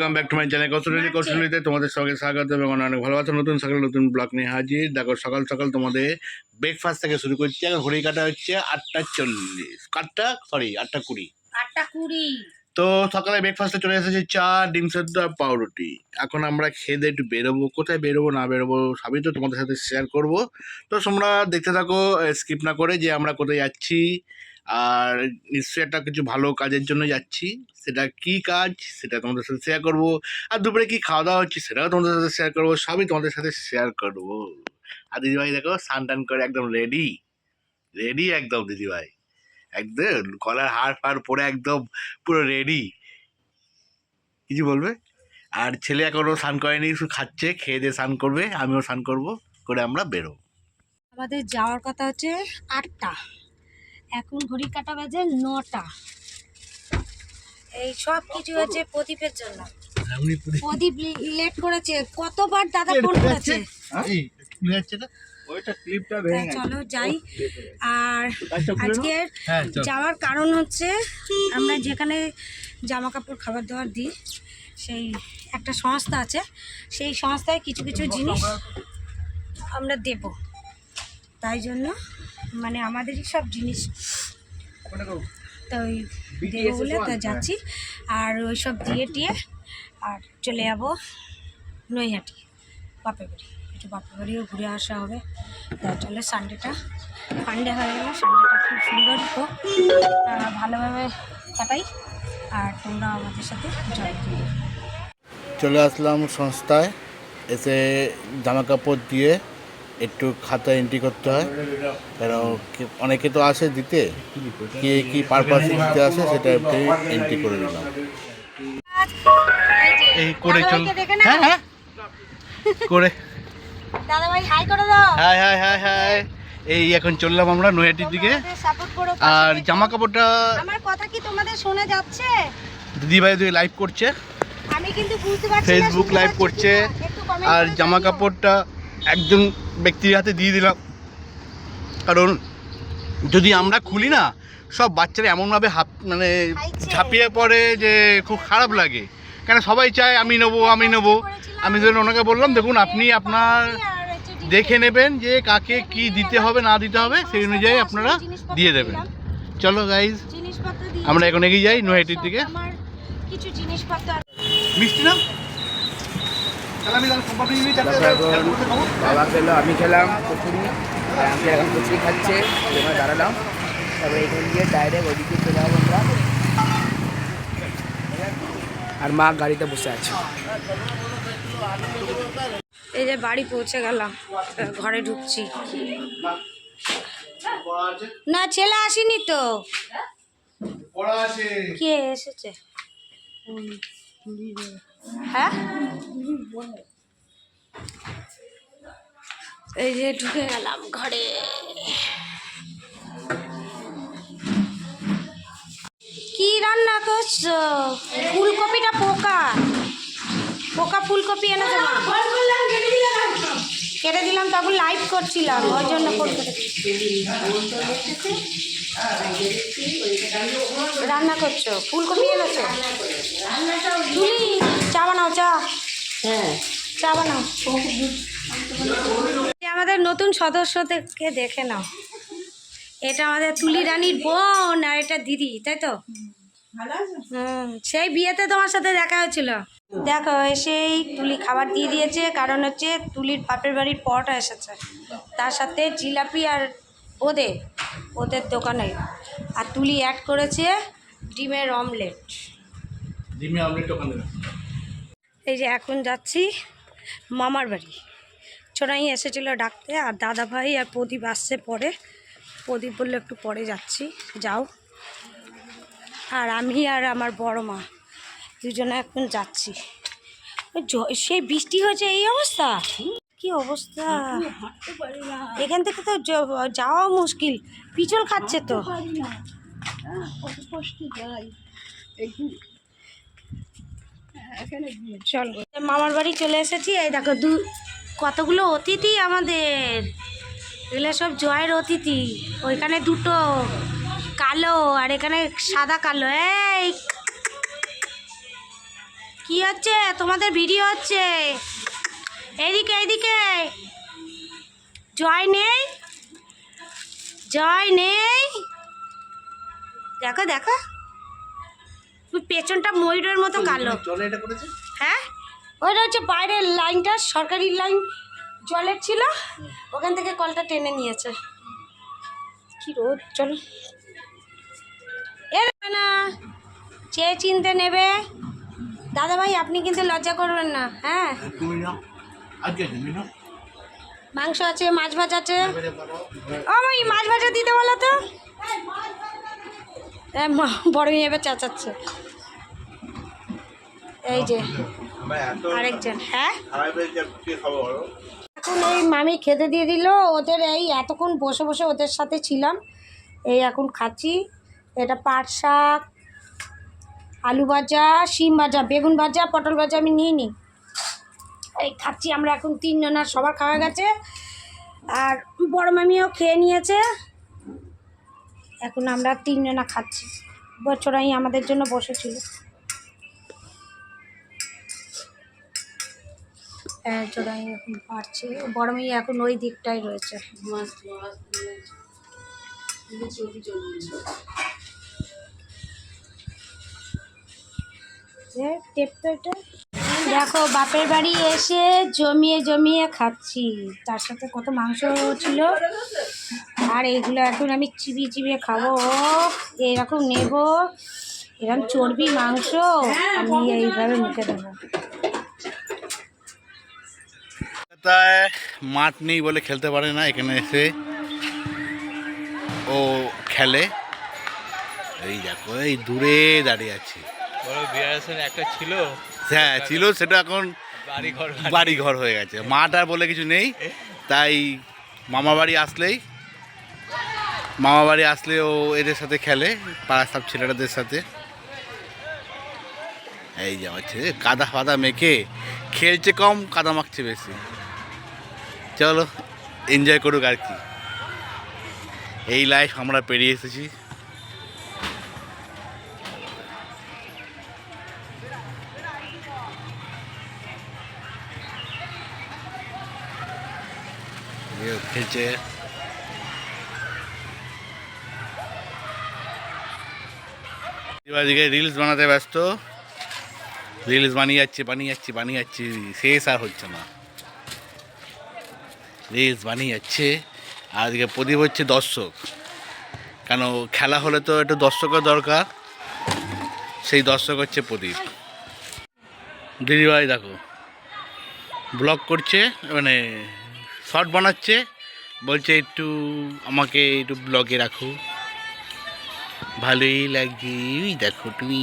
Welcome back to my channel Koushali কৌশলীতে তোমাদের সঙ্গে স্বাগত এবং অনেক ভালোবাসা নতুন সকাল নতুন ব্লগ নিয়ে হাজির। দেখো সকাল সকাল তোমাদের ব্রেকফাস্ট থেকে শুরু করছি। এখন ঘড়ি কাটা হচ্ছে আটটা চল্লিশ। আটটা সরি আটটা কুড়ি। আটটা কুড়ি। তো সকালে ব্রেকফাস্টে চলে এসেছে চা ডিম সেদ্ধ আর পাউরুটি। এখন আমরা খেয়ে একটু বেরোবো। কোথায় বেরোবো না বেরোবো সবই তো তোমাদের সাথে শেয়ার করব। তো তোমরা দেখতে থাকো স্কিপ না করে যে আমরা কোথায় যাচ্ছি। আর নিশ্চয়ই একটা কিছু ভালো কাজের জন্য যাচ্ছি। সেটা কি কাজ, সেটা তোমাদের সাথে শেয়ার করব। আর দুপুরে কি খাওয়া দাওয়া হচ্ছে, সেটাও তোমাদের সাথে শেয়ার করব, সবই তোমাদের সাথে শেয়ার করব। আর দিদিভাই দেখো, স্নান টান করে একদম রেডি রেডি একদম দিদিভাই। একদম গলার হার ফার পরে একদম পুরো রেডি কিছু বলবে? আর ছেলে এখনও স্নান করেনি, শুধু খাচ্ছে, খেয়ে দিয়ে স্নান করবে, আমিও স্নান করব, করে আমরা বেরো আমাদের যাওয়ার কথা হচ্ছে আটটা। এখন ঘড়ি কাটা বাজে নটা। এই সব কিছু হচ্ছে প্রদীপের জন্য। প্রদীপ। লেট করেছে। কতবার দাদা ফোন করেছে? তা। চলো যাই। আর আজকের হ্যাঁ যাওয়ার কারণ হচ্ছে আমরা যেখানে জামা কাপড় খাবার দাবার দিই সেই একটা সংস্থা আছে। সেই সংস্থায় কিছু কিছু জিনিস আমরা দেব। তাই জন্য মানে আমাদেরই সব জিনিস। তো ওই দেবো বলে তা যাচ্ছি। আর ওই সব দিয়ে টিয়ে আর চলে যাব নৈহাটি বাপের বাড়ি একটু বাপের বাড়িও ঘুরে আসা হবে। তা চলে সানডেটা সানডে হয়ে গেল। সানডেটা খুব সুন্দর হোক। ভালোভাবে কাটাই। আর তোমরা আমাদের সাথে জয় করো। চলে আসলাম সংস্থায়। এসে জামা কাপড় দিয়ে একটু খাতা এন্ট্রি করতে হয়। কারণ কি- অনেকে তো আসে দিতে। কে কি পারপাসে দিতে আসে সেটা এন্ট্রি করে দিলাম এই করে চল। হ্যাঁ হ্যাঁ। করে। দাদা ভাই হাই করে দাও। হাই হাই হাই হাই এই এখন চললাম আমরা নৈহাটির দিকে। আর জামা কাপড়টা আমার কথা কি তোমাদের শোনা যাচ্ছে? দিদিভাই দিদি লাইভ করছে। আমি কিন্তু বুঝতে পারছি ফেসবুক লাইভ করছে। কিনা। আর জামা কাপড়টা একজন ব্যক্তির হাতে দিয়ে দিলাম। কারণ যদি আমরা খুলি না সব বাচ্চারা এমনভাবে হাপ মানে। ঝাঁপিয়ে পড়ে যে খুব খারাপ লাগে। কেন সবাই চায় আমি নেব আমি নেব। আমি ধরুন ওনাকে বললাম দেখুন আপনি আপনার দেখে নেবেন যে কাকে কি দিতে হবে না দিতে হবে সেই অনুযায়ী আপনারা দিয়ে দেবেন। চলো গাইজ আমরা এখন এগিয়ে যাই নৈহাটির দিকে। কিছু জিনিসপত্র মিষ্টি না বাবা খেলো আমি খেলাম কচুরি আর আমি এখন কচুরি খাচ্ছে এখানে দাঁড়ালাম। তারপরে এখান দিয়ে ডাইরেক্ট ওদিকে চলে যাব আমরা। আর মা গাড়িতে বসে আছে। এই যে বাড়ি পৌঁছে গেলাম ঘরে ঢুকছি। না ছেলে আসেনি তো। কে এসেছে? হ্যাঁ? এই যে ঢুকে গেলাম ঘরে। কি রান্না করছ? ফুলকপিটা পোকা। পোকা ফুলকপি এনে কেটে দিলাম তখন লাইভ করছিলাম ওই জন্য ফোন করে রান্না করছ? ফুলকপি এনেছো? তুলি চা বানাও চা। চা বানাও। আমাদের নতুন সদস্যদেরকে দেখে নাও। এটা আমাদের তুলি রানীর বোন আর এটা দিদি তাই তো? সেই বিয়েতে তোমার সাথে দেখা হয়েছিল। দেখো এসেই তুলি খাবার দিয়ে দিয়েছে কারণ হচ্ছে তুলির বাপের বাড়ির পরোটা এসেছে। তার সাথে জিলাপি আর বোঁদে ওদের দোকানে। আর তুলি অ্যাড করেছে ডিমের অমলেট ডিমে আমলেট ওখানে এই যে এখন যাচ্ছি মামার বাড়ি। ছোটাই এসেছিল ডাকতে আর দাদা ভাই আর প্রদীপ আসছে পরে। প্রদীপ বলল একটু পরে যাচ্ছি যাও। আর আমি আর আমার বড় মা দুজনে এখন যাচ্ছি। সেই বৃষ্টি হয়েছে, এই অবস্থা? কি অবস্থা? এখান থেকে তো যাওয়া মুশকিল, পিছল খাচ্ছে তো। মামার বাড়ি চলে এসেছি, এই দেখো দু, কতগুলো অতিথি আমাদের। এগুলো সব জয়ের অতিথি, ওইখানে দুটো। কালো আর এখানে সাদা কালো। এই। কি হচ্ছে? তোমাদের ভিডিও হচ্ছে। এদিকে এদিকে। জয় নেই। জয় নেই। দেখো দেখো। পেছনটা ময়ূরের মতো কালো। হ্যাঁ? ওইটা হচ্ছে বাইরের লাইনটা সরকারি লাইন। জলের ছিল। ওখান থেকে কলটা টেনে নিয়েছে। কি রোদ চল। না। চেয়ে চিনতে নেবে। দাদা ভাই আপনি কিন্তু লজ্জা করবেন না হ্যাঁ? মাংস আছে, মাছ ভাজ আছে। ও মাছ ভাজা দিতে বলো তো। বড় মেয়ে এবার চেঁচাচ্ছে। এই যে, আরেকজন হ্যাঁ? এখন এই মামি খেতে দিয়ে দিল, ওদের এই এতক্ষণ বসে বসে ওদের সাথে ছিলাম। এই এখন খাচ্ছি। এটা পাট শাক, আলু ভাজা, শিম ভাজা, বেগুন ভাজা, পটল ভাজা আমি নিয়ে নিই। এই খাচ্ছি আমরা এখন তিনজনের সবার খাওয়া গেছে। আর বড় মামিও খেয়ে নিয়েছে। এখন আমরা তিনজনা খাচ্ছি। বছরাই আমাদের জন্য বসেছিল। হ্যাঁ চোরাই এখন পারছে। বড় মেয়ে এখন ওই দিকটাই রয়েছে। দেখো, বাপের বাড়ি এসে জমিয়ে জমিয়ে খাচ্ছি। তার সাথে কত মাংস ছিল। আর এইগুলো এখন আমি চিবিয়ে চিবিয়ে খাব। এরকম নেব। এরকম চর্বি, মাংস আমি এইভাবে মুখে দেবো। মাঠ নেই বলে খেলতে পারে না, এখানে এসে ও খেলে। এই দেখো, এই দূরে দাঁড়িয়ে আছে। বড় একটা ছিল। হ্যাঁ ছিল সেটা এখন বাড়ি ঘর বাড়ি ঘর হয়ে গেছে। মাঠ আর বলে কিছু নেই তাই মামা বাড়ি আসলেই মামা বাড়ি আসলে ও এদের সাথে খেলে পাড়ার সব ছেলেটাদের সাথে। এই যে ছেলে কাদা ফাদা মেখে খেলছে কম কাদা মাখছে বেশি। চলো এনজয় করুক আর কি। এই লাইফ আমরা পেরিয়ে এসেছি। এও খেলছে এদিকে রিলস বানাতে ব্যস্ত রিলস বানিয়ে যাচ্ছে বানিয়ে যাচ্ছে বানিয়ে যাচ্ছে শেষ আর হচ্ছে না। রিলস বানিয়ে যাচ্ছে আর এদিকে প্রদীপ হচ্ছে দর্শক। কেন, খেলা হলে তো একটু দর্শকের দরকার। সেই দর্শক হচ্ছে প্রদীপ। দিদিভাই, দেখো ব্লগ করছে মানে শর্ট বানাচ্ছে। বলছে একটু আমাকে একটু ব্লগে রাখো। ভালোই লাগছে। ওই দেখো তুমি?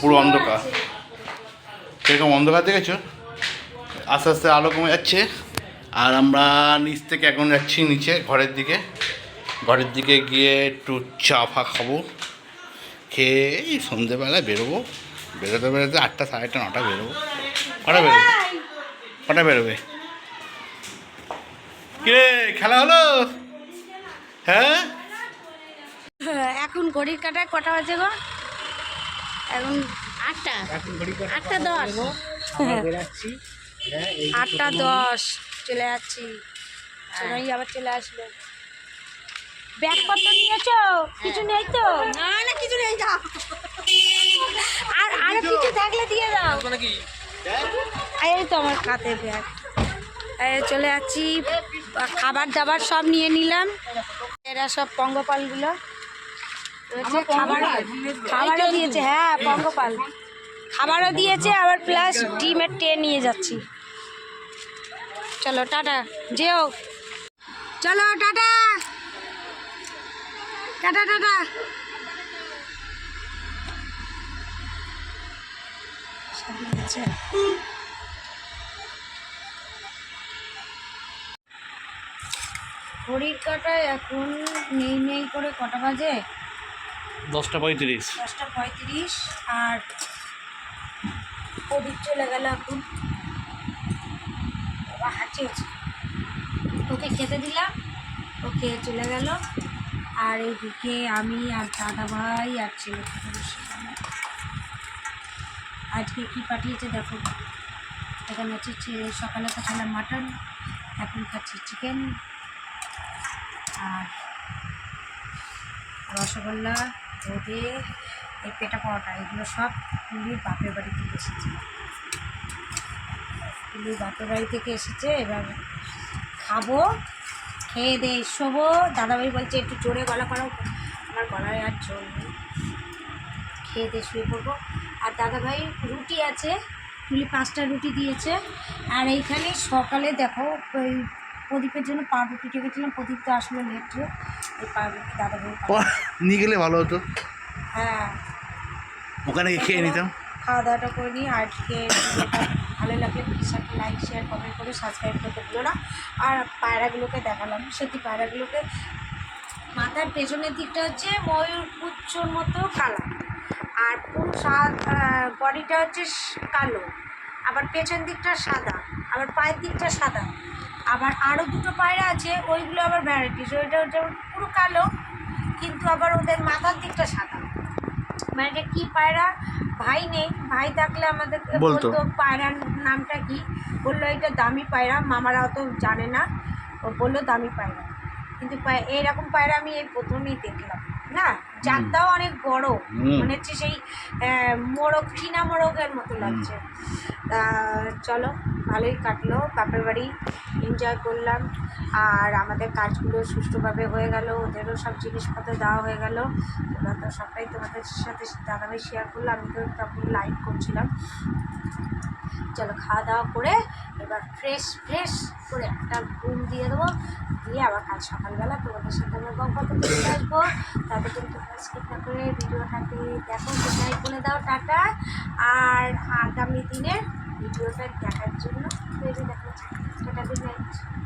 পুরো অন্ধকার। সেরকম অন্ধকার দেখেছ? আস্তে আস্তে আলো কমে যাচ্ছে। আর আমরা নিচ থেকে এখন যাচ্ছি নিচে, ঘরের দিকে। ঘরের দিকে গিয়ে একটু চা ফা খাব। খেয়ে সন্ধেবেলায় বেরোবো। বেরোতে বেরোতে আটটা সাড়ে আটটা নটা বেরোবো। কটা বেরোবে? কটা বেরোবে? কিরে খেলা হলো? হ্যাঁ? এখন ঘড়ির কাটায় কটা বাজে গো? এখন আটটা। আটটা দশ। আটটা দশ। চলে যাচ্ছি। সবাই আবার চলে আসবে ব্যাগপত্র নিয়েছো? কিছু নেই তো? না না কিছু নেই যাও আর আরও কিছু থাকলে দিয়ে দাও এই তো আমার ব্যাগ। চলে যাচ্ছি খাবার দাবার সব নিয়ে নিলাম। এরা সব পঙ্গপালগুলো। খাবার খাবারও দিয়েছে হ্যাঁ পঙ্গপাল। খাবারও দিয়েছে আবার প্লাস ডিমের টে নিয়ে যাচ্ছি। চলো টাটা যেও। চলো টাটা। Tata tata. ঘড়ির কাটায় এখন নেই নেই করে কটা বাজে? দশটা পঁয়ত্রিশ। দশটা পঁয়ত্রিশ আর প্রদীপ চলে গেল এখন। হাঁচি হচ্ছে। ওকে খেতে দিলাম ও খেয়ে চলে গেল। আর এদিকে আমি আর দাদা ভাই আর ছেলে। আজকে কি পাঠিয়েছে দেখো। এখানে হচ্ছে সকালে তো খেলাম মাটন, এখন খাচ্ছি চিকেন আর রসগোল্লা বোঁদে এই পেটা পাওয়াটা এগুলো সব পুলির বাপের বাড়ি থেকে এসেছে। পুলির বাপের বাড়ি থেকে এসেছে, এবার খাব, খেয়ে দে শোবো। দাদাভাই বলছে, একটু জোরে গলা করো আমার গলায় আর জোর নেই। খেয়ে দিয়ে শুয়ে পড়ব। দাদাভাই রুটি আছে পুলি পাঁচটা রুটি দিয়েছে। আর এইখানে সকালে দেখো ওই প্রদীপের জন্য পাউরুটি রেখেছিলাম প্রদীপ তো আসলো লেটে ওই পাউরুটি দাদাভাই নিয়ে গেলে ভালো হতো। হ্যাঁ। ওখানে খেয়ে নিতাম। খাওয়া দাওয়াটা করে নিই আর ভালো লাগলে প্লিজ একটা লাইক শেয়ার কমেন্ট করে সাবস্ক্রাইব করতে ভুলো না। আর পায়রাগুলোকে দেখালাম। সত্যি পায়রাগুলোকে মাথার পেছনের দিকটা হচ্ছে ময়ূর পুচ্ছর মতো কালো। আর পুরো বডিটা হচ্ছে কালো। আবার পেছন দিকটা সাদা আবার পায়ের দিকটা সাদা। আবার আরও দুটো পায়রা আছে ওইগুলো আবার ভ্যারাইটিস ওইটা হচ্ছে পুরো কালো কিন্তু আবার ওদের মাথার দিকটা সাদা। মানে এটা কী পায়রা? ভাই নেই। ভাই থাকলে আমাদের বলতো। পায়রার নামটা কি? বলল এটা দামি পায়রা। মামারা অত জানে না। ও বলল দামি পায়রা। কিন্তু এইরকম পায়রা আমি এই প্রথমেই দেখলাম। না জাতটাও অনেক বড়। মনে হচ্ছে সেই মোরগ চীনা মোরগের মতো লাগছে। তা চলো ভালোই কাটলো বাপের বাড়ি এনজয় করলাম। আর আমাদের কাজগুলো সুষ্ঠুভাবে হয়ে গেল ওদেরও সব জিনিসপত্র দেওয়া হয়ে গেল। তোমরা তো সবটাই তোমাদের সাথে দাদাভাই শেয়ার করল আমি তো তখন লাইভ করছিলাম। চলো খাওয়া দাওয়া করে এবার ফ্রেশ ফ্রেশ করে একটা ঘুম দিয়ে দেবো। দিয়ে আবার কাল সকালবেলা তোমাদের সাথে আমরা গল্প করতে আসব। তাদের কিন্তু স্কিপ করে ভিডিওটাকে দেখো, সেটাই বলে দাও, টাটা। আর আগামী দিনের ভিডিওটা দেখার জন্য দেখা। টাটা